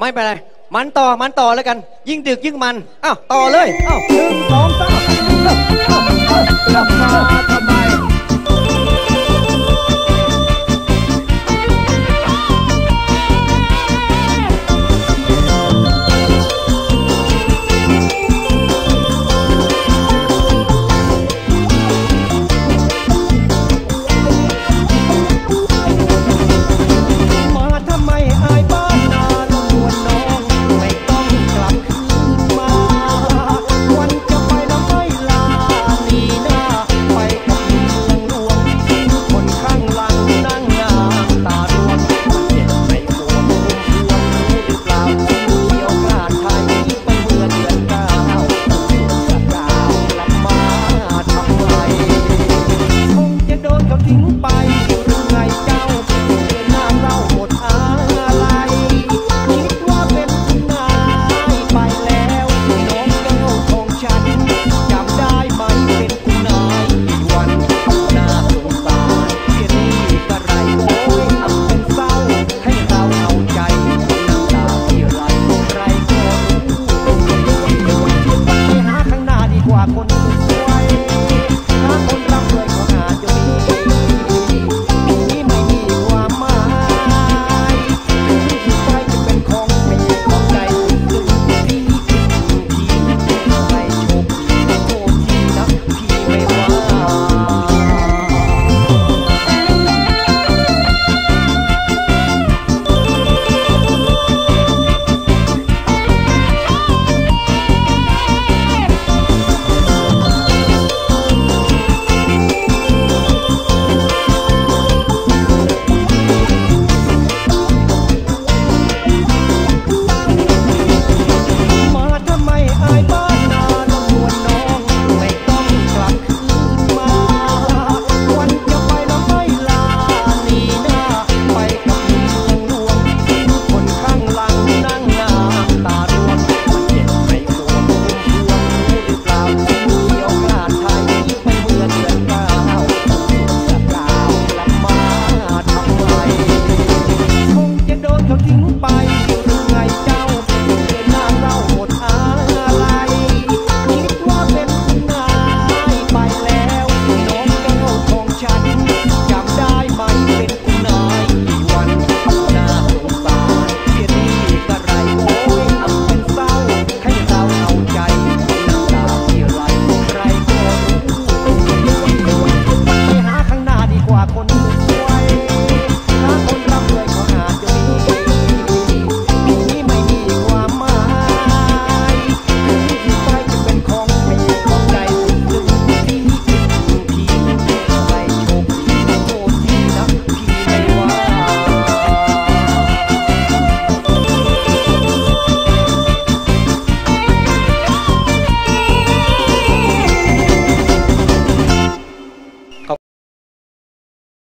ไม่เป็นไร มันต่อมันต่อแล้วกัน ยิ่งดึกยิ่งมันอ้าวต่อเลยอ้าวหนึ่งสองสาม